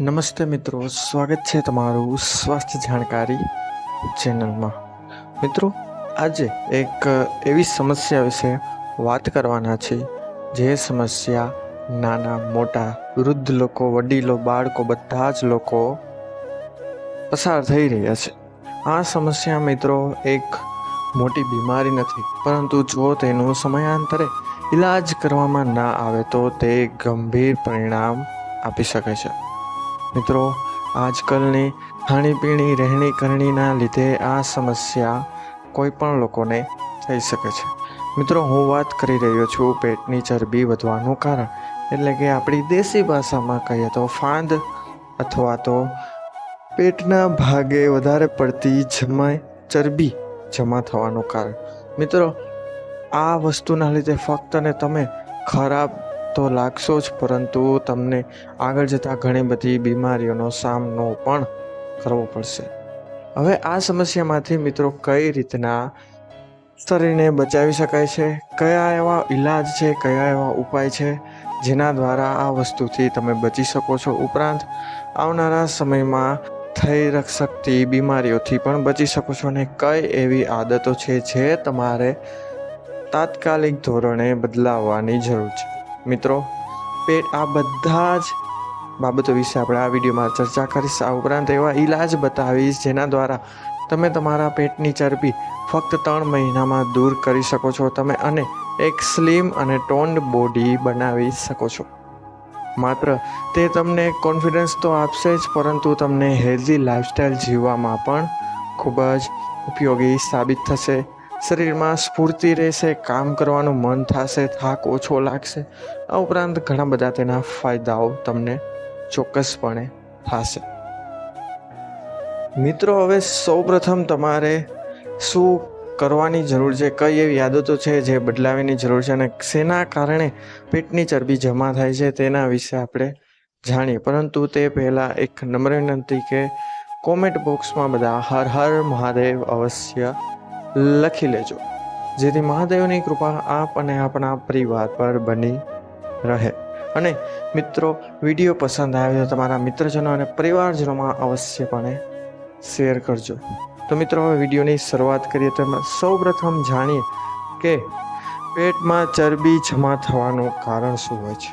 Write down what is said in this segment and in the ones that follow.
નમસ્તે મિત્રો, સ્વાગત છે તમારું સ્વાસ્થ્ય જાણકારી ચેનલમાં. મિત્રો, આજે એક એવી સમસ્યા વિશે વાત કરવાના છે, જે સમસ્યા નાના, મોટા, વૃદ્ધ લોકો, વડીલો, બાળકો, બધા જ લોકો પસાર થઈ રહ્યા છે. આ સમસ્યા મિત્રો એક મોટી બીમારી નથી, પરંતુ જો તેનું સમયાંતરે ઈલાજ કરવામાં ના આવે તો તે ગંભીર પરિણામ આપી શકે છે. મિત્રો, આજકાલની ખાણીપીણી રહેણી કરણીના લીધે આ સમસ્યા કોઈ પણ લોકોને થઈ શકે છે. મિત્રો, હું વાત કરી રહ્યો છું પેટની ચરબી વધવાનું કારણ. એટલે કે આપણી દેશી ભાષામાં કહીએ તો ફાંદ અથવા તો પેટના ભાગે વધારે પડતી જમાય ચરબી જમા થવાનું કારણ. મિત્રો, આ વસ્તુના લીધે ફક્ત ને તમે ખરાબ તો લાગશો જ, પરંતુ તમને આગળ જતાં ઘણી બધી બીમારીઓનો સામનો પણ કરવો પડશે. હવે આ સમસ્યામાંથી મિત્રો કઈ રીતના શરીરને બચાવી શકાય છે? કયા એવા ઈલાજ છે, કયા એવા ઉપાય છે, જેના દ્વારા આ વસ્તુથી તમે બચી શકો છો? ઉપરાંત, આવનારા સમયમાં થઈ શકતી બીમારીઓથી પણ બચી શકો છો અને કઈ એવી આદતો છે, જે તમારે તાત્કાલિક ધોરણે બદલાવવાની જરૂર છે? મિત્રો, પેટ આ બધા જ બાબતો વિશે આપણે આ વિડીયોમાં ચર્ચા કરીશ. આ ઉપરાંત એવા ઈલાજ બતાવીશ જેના દ્વારા તમે તમારા પેટની ચરબી ફક્ત ત્રણ મહિનામાં દૂર કરી શકો છો. તમે અને એક સ્લિમ અને ટોન્ડ બોડી બનાવી શકો છો. માત્ર તે તમને કોન્ફિડન્સ તો આપશે જ, પરંતુ તમને હેલ્ધી લાઇફસ્ટાઈલ જીવવામાં પણ ખૂબ જ ઉપયોગી સાબિત થશે. શરીરમાં સ્ફૂર્તિ રહેશે, કામ કરવાનું મન થશે, થાક ઓછો લાગશે. આ ઉપરાંત ઘણા બધા તેના ફાયદાઓ તમને ચોક્કસપણે થશે. મિત્રો, હવે સૌપ્રથમ તમારે શું કરવાની જરૂર છે? કઈ એવી આદતો છે જે બદલાવીની જરૂર છે અને શેના કારણે પેટની ચરબી જમા થાય છે તેના વિશે આપણે જાણીએ. પરંતુ તે પહેલાં એક નમ્ર વિનંતી કે કોમેન્ટ બોક્સમાં બધા હર હર મહાદેવ અવશ્ય લખી લેજો. જેથી મહાદેવની કૃપા આપ અને આપણા પરિવાર પર બની રહે. અને મિત્રો, વીડિયો પસંદ આવે તો તમારા મિત્રજનો અને પરિવારજનોમાં અવશ્યપણે શેર કરજો. તો મિત્રો, હવે વિડીયોની શરૂઆત કરીએ તો એમાં સૌપ્રથમ જાણીએ કે પેટમાં ચરબી જમા થવાનું કારણ શું હોય છે.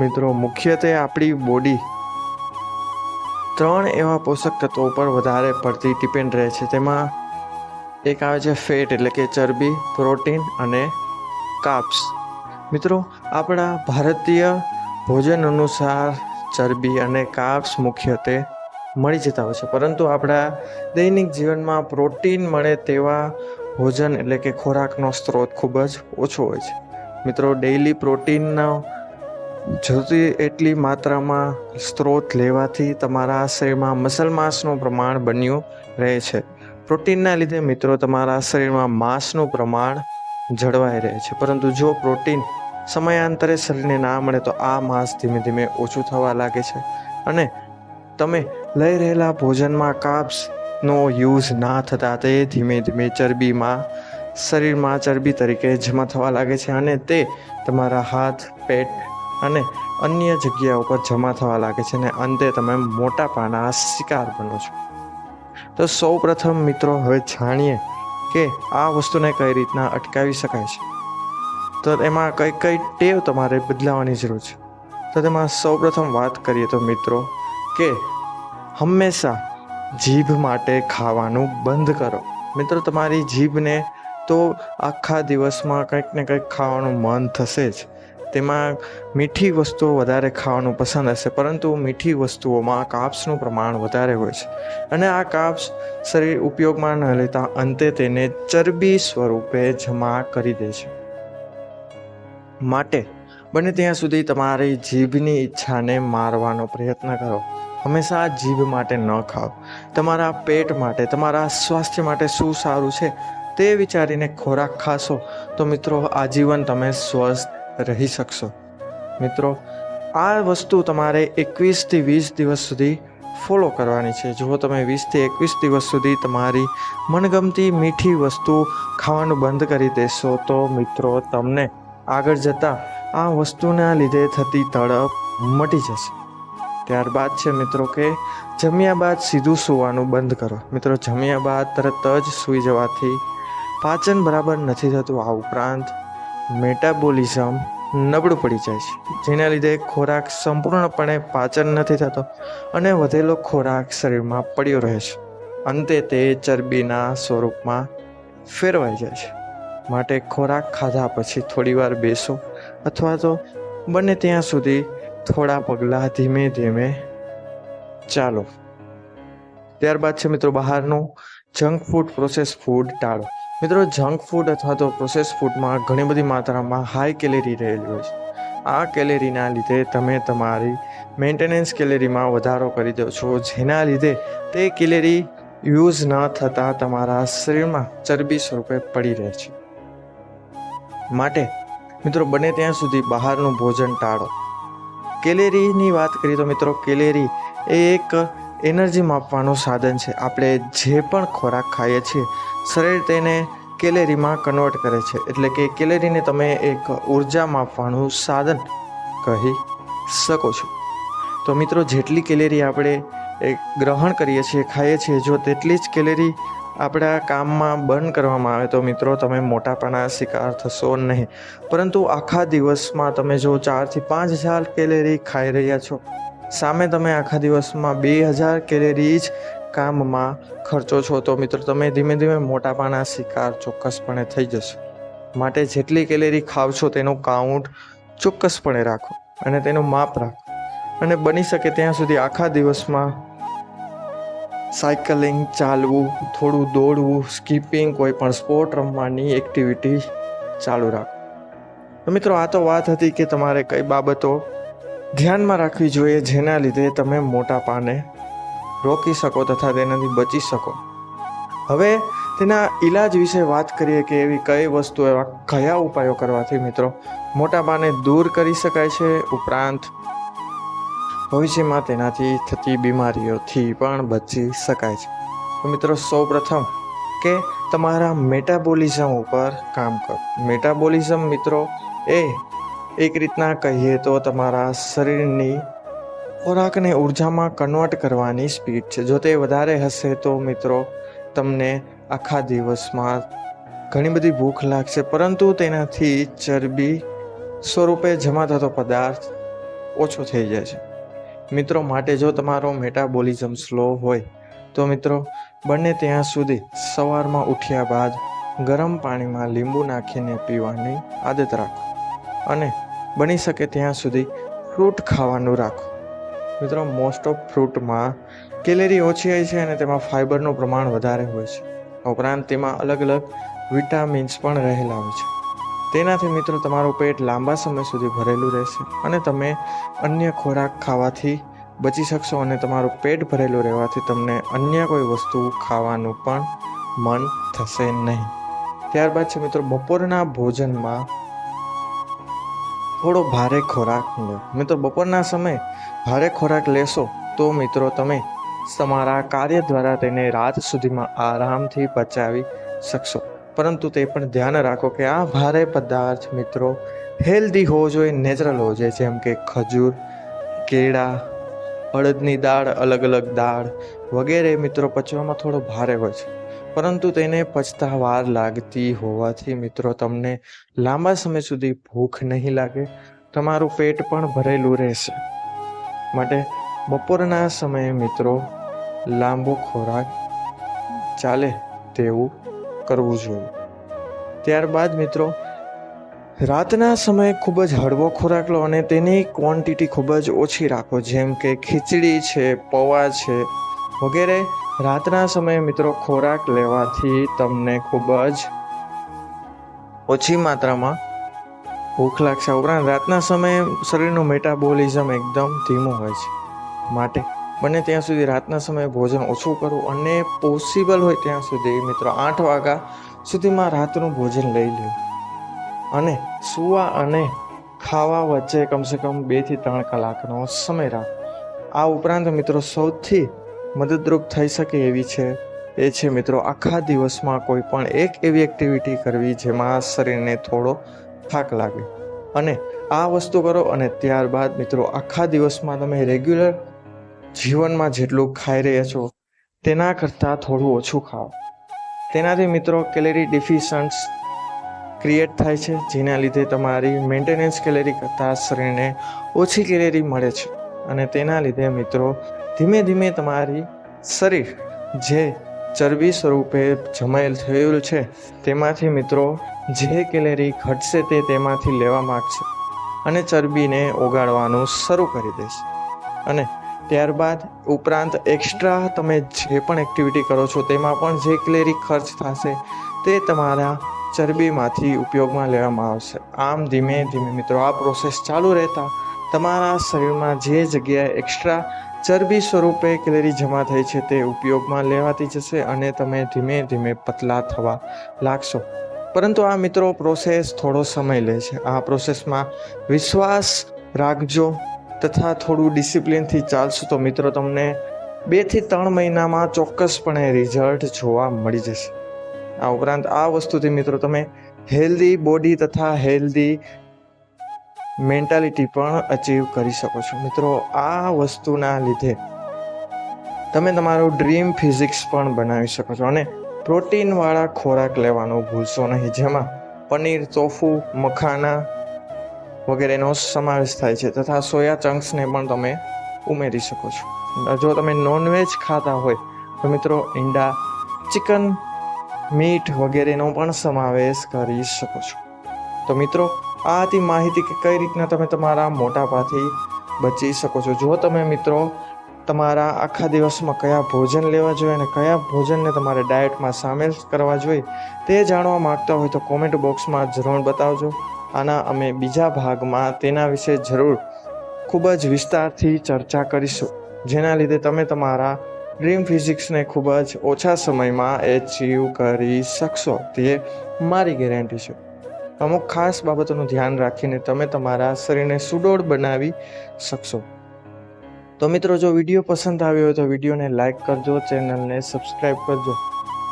મિત્રો, મુખ્યત્વે આપણી બોડી ત્રણ એવા પોષક તત્વો પર વધારે પડતી ડિપેન્ડ રહે છે. તેમાં એક આવે છે ફેટ એટલે કે ચરબી, પ્રોટીન અને કાપ્સ. મિત્રો, આપણા ભારતીય ભોજન અનુસાર ચરબી અને કાપ્સ મુખ્યત્વે મળી જતા હોય છે. પરંતુ આપણા દૈનિક જીવનમાં પ્રોટીન મળે તેવા ભોજન એટલે કે ખોરાકનો સ્ત્રોત ખૂબ જ ઓછો હોય છે. મિત્રો ડેઈલી પ્રોટીનનો જોતી એટલી માત્રામાં સ્ત્રોત લેવાથી તમારા શરીરમાં મસલ માસનું પ્રમાણ બન્યું રહે છે. પ્રોટીનના લીધે મિત્રો તમારા શરીરમાં માંસનું પ્રમાણ જળવાઈ રહે છે. પરંતુ જો પ્રોટીન સમયાંતરે શરીરને ના મળે તો આ માંસ ધીમે ધીમે ઓછું થવા લાગે છે અને તમે લઈ રહેલા ભોજનમાં કાપ્સનો યુઝ ના થતાં તે ધીમે ધીમે ચરબીમાં, શરીરમાં ચરબી તરીકે જમા થવા લાગે છે અને તે તમારા હાથ, પેટ અને અન્ય જગ્યા ઉપર જમા થવા લાગે છે અને અંતે તમે મોટાપાના શિકાર બનો છો. તો સૌ પ્રથમ મિત્રો, હવે જાણીએ કે આ વસ્તુને કઈ રીતના અટકાવી શકાય છે. તો એમાં કઈ કઈ ટેવ તમારે બદલાવાની જરૂર છે. તો તેમાં સૌ પ્રથમ વાત કરીએ તો મિત્રો, કે હંમેશા જીભ માટે ખાવાનું બંધ કરો. મિત્રો, તમારી જીભને તો આખા દિવસમાં કંઈક ને કંઈક ખાવાનું મન થશે જ. તેમાં મીઠી વસ્તુઓ વધારે ખાવાનું પસંદ હશે, પરંતુ મીઠી વસ્તુઓમાં કાપ્સનું પ્રમાણ વધારે હોય છે. અને આ કાપ્સ શરીર ઉપયોગમાં ન લેતા અંતે તેને ચરબી સ્વરૂપે જમા કરી દે છે. માટે બને ત્યાં સુધી તમારી જીભની ઈચ્છાને મારવાનો પ્રયત્ન કરો. હંમેશા જીભ માટે ન ખાઓ. તમારા પેટ માટે, તમારા સ્વાસ્થ્ય માટે શું સારું છે તે વિચારીને ખોરાક ખાશો. તો મિત્રો, આજીવન તમે સ્વસ્થ રહી શકશો. મિત્રો, આ વસ્તુ તમારે એકવીસથી વીસ દિવસ સુધી ફોલો કરવાની છે. જો તમે વીસથી એકવીસ દિવસ સુધી તમારી મનગમતી મીઠી વસ્તુ ખાવાનું બંધ કરી દેશો, તો મિત્રો, તમને આગળ જતાં આ વસ્તુના લીધે થતી તડપ મટી જશે. ત્યારબાદ છે મિત્રો કે, જમ્યા બાદ સીધું સૂવાનું બંધ કરો. મિત્રો, જમ્યા બાદ તરત જ સૂઈ જવાથી પાચન બરાબર નથી થતું. આ ઉપરાંત મેટાબોલિઝમ નબળું પડી જાય છે, જેના લીધે ખોરાક સંપૂર્ણપણે પાચન નથી થતો અને વધેલો ખોરાક શરીરમાં પડ્યો રહે છે. અંતે તે ચરબીના સ્વરૂપમાં ફેરવાઈ જાય છે. માટે ખોરાક ખાધા પછી થોડીવાર બેસો અથવા તો બને ત્યાં સુધી થોડા પગલાં ધીમે ધીમે ચાલો. ત્યારબાદ છે મિત્રો બહારનું જંક ફૂડ પ્રોસેસ ફૂડ ટાળો. મિત્રો જંક ફૂડ અથવા તો પ્રોસેસ ફૂડમાં ઘણી બધી માત્રામાં હાઈ કેલેરી રહેલી હોય છે. આ કેલેરીના લીધે તમે તમારી મેન્ટેનન્સ કેલેરીમાં વધારો કરી દો છો, જેના લીધે તે કેલેરી યુઝ ન થતાં તમારા શરીરમાં ચરબી સ્વરૂપે પડી રહે છે. માટે, મિત્રો, બને ત્યાં સુધી બહારનું ભોજન ટાળો. કેલેરીની વાત કરીએ તો મિત્રો કેલેરી એ એક એનર્જી માપવાનું સાધન છે. આપણે જે પણ ખોરાક ખાઈએ છીએ, શરીર તેને કેલેરીમાં કન્વર્ટ કરે છે. એટલે કે કેલેરીને તમે એક ઊર્જા માપવાનું સાધન કહી શકો છો. તો મિત્રો, જેટલી કેલેરી આપણે ગ્રહણ કરીએ છીએ, ખાઈએ છીએ, જો તેટલી જ કેલેરી આપણા કામમાં બર્ન કરવામાં આવે, તો મિત્રો, તમે મોટાપાના શિકાર થશો નહીં. પરંતુ આખા દિવસમાં તમે જો ચારથી પાંચ હજાર કેલેરી ખાઈ રહ્યા છો સામે તમે આખા દિવસમાં બે હજાર કેલેરી જ કામમાં ખર્ચો છો. તો મિત્રો, તમે ધીમે ધીમે મોટાપાના શિકાર ચોક્કસપણે થઈ જશો. માટે જેટલી કેલેરી ખાવ છો, તેનું કાઉન્ટ ચોક્કસપણે રાખો અને તેનું માપ રાખો. અને બની શકે ત્યાં સુધી આખા દિવસમાં સાયકલિંગ ચાલવું, થોડું દોડવું, સ્કીપિંગ કોઈ પણ સ્પોર્ટ રમવાની એક્ટિવિટી ચાલુ રાખો. મિત્રો, આ તો વાત હતી કે તમારે કઈ બાબતો ધ્યાનમાં રાખવી જોઈએ જેના લીધે તમે મોટા પાને રોકી શકો તથા તેનાથી બચી શકો. હવે તેના ઈલાજ વિશે વાત કરીએ કે એવી કઈ વસ્તુ, એવા કયા ઉપાયો કરવાથી મિત્રો મોટા પાને દૂર કરી શકાય છે? ઉપરાંત ભવિષ્યમાં તેનાથી થતી બીમારીઓથી પણ બચી શકાય છે. તો મિત્રો સૌપ્રથમ કે તમારા મેટાબોલિઝમ ઉપર કામ કરો. મેટાબોલિઝમ મિત્રો એ એક રીતના કહીએ તો તમારા શરીરની ખોરાકને ઉર્જામાં કન્વર્ટ કરવાની સ્પીડ છે. જો તે વધારે હશે તો મિત્રો, તમને આખા દિવસમાં ઘણી બધી ભૂખ લાગશે, પરંતુ તેનાથી ચરબી સ્વરૂપે જમા થતો પદાર્થ ઓછો થઈ જાય છે. મિત્રો, માટે જો તમારો મેટાબોલિઝમ સ્લો હોય, તો મિત્રો, બને ત્યાં સુધી સવારમાં ઉઠ્યા બાદ ગરમ પાણીમાં લીંબુ નાખીને પીવાની આદત રાખો. અને બની શકે ત્યાં સુધી ફ્રૂટ ખાવાનું રાખો. મિત્રો મોસ્ટ ઓફ ફ્રૂટમાં કેલેરી ઓછી હોય છે અને તેમાં ફાઇબરનું પ્રમાણ વધારે હોય છે. ઉપરાંત તેમાં અલગ અલગ વિટામિન્સ પણ રહેલા હોય છે. તેનાથી મિત્રો, તમારું પેટ લાંબા સમય સુધી ભરેલું રહેશે અને તમે અન્ય ખોરાક ખાવાથી બચી શકશો અને તમારું પેટ ભરેલું રહેવાથી તમને અન્ય કોઈ વસ્તુ ખાવાનું પણ મન થશે નહીં. ત્યારબાદ છે મિત્રો, બપોરના ભોજનમાં થોડો ભારે ખોરાક લો. મિત્રો, બપોરના સમયે ભારે ખોરાક લેશો તો મિત્રો તમે તમારા કાર્ય દ્વારા તેને રાત સુધીમાં આરામથી પચાવી શકશો. પરંતુ તે પણ ધ્યાન રાખો કે આ ભારે પદાર્થ મિત્રો હેલ્ધી હોવો જોઈએ, નેચરલ હોવો જોઈએ. જેમ કે ખજૂર, કેળા અડદની દાળ અલગ અલગ દાળ વગેરે મિત્રો પચવામાં થોડો ભારે હોય છે. પરંતુ તેને પછતાવાર લાગતી હોવાથી મિત્રો તમને લાંબા સમય સુધી ભૂખ નહીં લાગે, તમારું પેટ પણ ભરેલું રહેશે. માટે બપોરના સમયે મિત્રો લાંબો ખોરાક ચાલે તેવું કરવું જોઈએ. ત્યારબાદ મિત્રો, રાતના સમયે ખૂબ જ હળવો ખોરાક લો અને તેની ક્વોન્ટિટી ખૂબ જ ઓછી રાખો. જેમ કે ખીચડી છે, પૌવા છે, વગેરે રાતના સમયે મિત્રો ખોરાક લેવાથી તમને ખૂબ જ ઓછી માત્રામાં ભૂખ લાગશે. ઉપરાંત રાતના સમયે શરીરનું મેટાબોલિઝમ એકદમ ધીમું હોય છે માટે. બને ત્યાં સુધી રાતના સમયે ભોજન ઓછું કરવું અને પોસિબલ હોય ત્યાં સુધી મિત્રો આઠ વાગ્યા સુધીમાં રાતનું ભોજન લઈ લેવું અને સૂવા અને ખાવા વચ્ચે કમસે કમ બેથી ત્રણ કલાકનો સમય રાખ. આ ઉપરાંત મિત્રો સૌથી મદદરૂપ થઈ શકે એવી છે. એ છે મિત્રો, આખા દિવસમાં કોઈ પણ એક એવી એક્ટિવિટી કરવી જેમાં શરીરને થોડો થાક લાગે. અને આ વસ્તુ કરો અને ત્યારબાદ મિત્રો, આખા દિવસમાં તમે રેગ્યુલર જીવનમાં જેટલું ખાઈ રહ્યા છો, તેના કરતાં થોડું ઓછું ખાઓ. તેનાથી મિત્રો કેલેરી ડિફિશન્સ ક્રિએટ થાય છે, જેના લીધે તમારી મેન્ટેનન્સ કેલેરી કરતાં શરીરને ઓછી કેલેરી મળે છે. અને તેના લીધે મિત્રો ધીમે ધીમે તમારી શરીર જે ચરબી સ્વરૂપે જમાયેલ થયેલું છે, તેમાંથી મિત્રો જે કેલેરી ઘટશે તે તેમાંથી લેવા માગશે અને ચરબીને ઓગાળવાનું શરૂ કરી દેશે. અને ત્યારબાદ ઉપરાંત એક્સ્ટ્રા તમે જે પણ એક્ટિવિટી કરો છો, તેમાં પણ જે કેલેરી ખર્ચ થશે, તે તમારા ચરબીમાંથી ઉપયોગમાં લેવામાં આવશે. આમ ધીમે ધીમે મિત્રો, આ પ્રોસેસ ચાલુ રહેતા તમારા શરીરમાં જે જગ્યાએ એક્સ્ટ્રા ચરબી સ્વરૂપે કેલેરી જમા થઈ છે તે ઉપયોગમાં લેવાતી જશે અને તમે ધીમે ધીમે પતલા થવા લાગશો. પરંતુ આ મિત્રો પ્રોસેસ થોડો સમય લે છે. આ પ્રોસેસમાં વિશ્વાસ રાખજો તથા થોડું ડિસિપ્લિનથી ચાલશો તો મિત્રો તમને બેથી ત્રણ મહિનામાં ચોક્કસપણે રિઝલ્ટ જોવા મળી જશે. આ ઉપરાંત આ વસ્તુથી મિત્રો તમે હેલ્ધી બોડી તથા હેલ્ધી મેન્ટાલિટી પણ અચીવ કરી શકો છો. મિત્રો, આ વસ્તુના લીધે તમે તમારું ડ્રીમ ફિઝિક્સ પણ બનાવી શકો છો અને પ્રોટીનવાળા ખોરાક લેવાનું ભૂલશો નહીં. જેમાં પનીર ચોફુ મખાના વગેરેનો સમાવેશ થાય છે તથા સોયા ચંક્સને પણ તમે ઉમેરી શકો છો. જો તમે નોનવેજ ખાતા હોય, તો મિત્રો ઈંડા ચિકન મીટ વગેરેનો પણ સમાવેશ કરી શકો છો. તો મિત્રો આ હતી માહિતી કે કઈ રીતના તમે તમારા મોટાપાથી બચી શકો છો. જો તમે મિત્રો, તમારા આખા દિવસમાં કયા ભોજન લેવા જોઈએ અને કયા ભોજનને તમારે ડાયટમાં સામેલ કરવા જોઈએ તે જાણવા માગતા હોય તો કોમેન્ટ બોક્સમાં જરૂર બતાવજો. આના અમે બીજા ભાગમાં તેના વિશે જરૂર ખૂબ જ વિસ્તારથી ચર્ચા કરીશું. જેના લીધે તમે તમારા ડ્રીમ ફિઝિક્સને ખૂબ જ ઓછા સમયમાં એચીવ કરી શકશો. તે મારી ગેરંટી છે. અમુક ખાસ બાબતોનું ધ્યાન રાખીને તમે તમારા શરીરને સુડોળ બનાવી શકશો. તો મિત્રો, જો વીડિયો પસંદ આવ્યો હોય તો વિડીયોને લાઇક કરજો, ચેનલને સબસ્ક્રાઈબ કરજો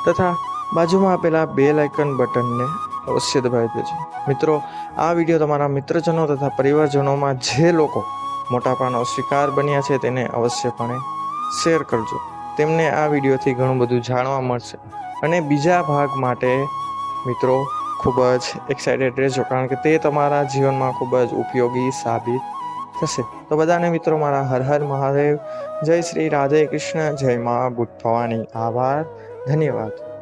તથા બાજુમાં આપેલા બે લાઇકન બટનને અવશ્ય દબાવી દેજો. મિત્રો, આ વીડિયો તમારા મિત્રજનો તથા પરિવારજનોમાં જે લોકો મોટાપાનો શિકાર બન્યા છે તેને અવશ્યપણે શેર કરજો. તેમને આ વિડીયોથી ઘણું બધું જાણવા મળશે. અને બીજા ભાગ માટે, મિત્રો ખૂબ જ એક્સાઇટેડ રહેજો, કારણ કે તે તમારા જીવનમાં ખૂબ જ ઉપયોગી સાબિત થશે. તો બધાને મિત્રો, મારા હર હર મહાદેવ, જય શ્રી રાધે કૃષ્ણ, જય મા ભૂત ભવાની. આભાર, ધન્યવાદ.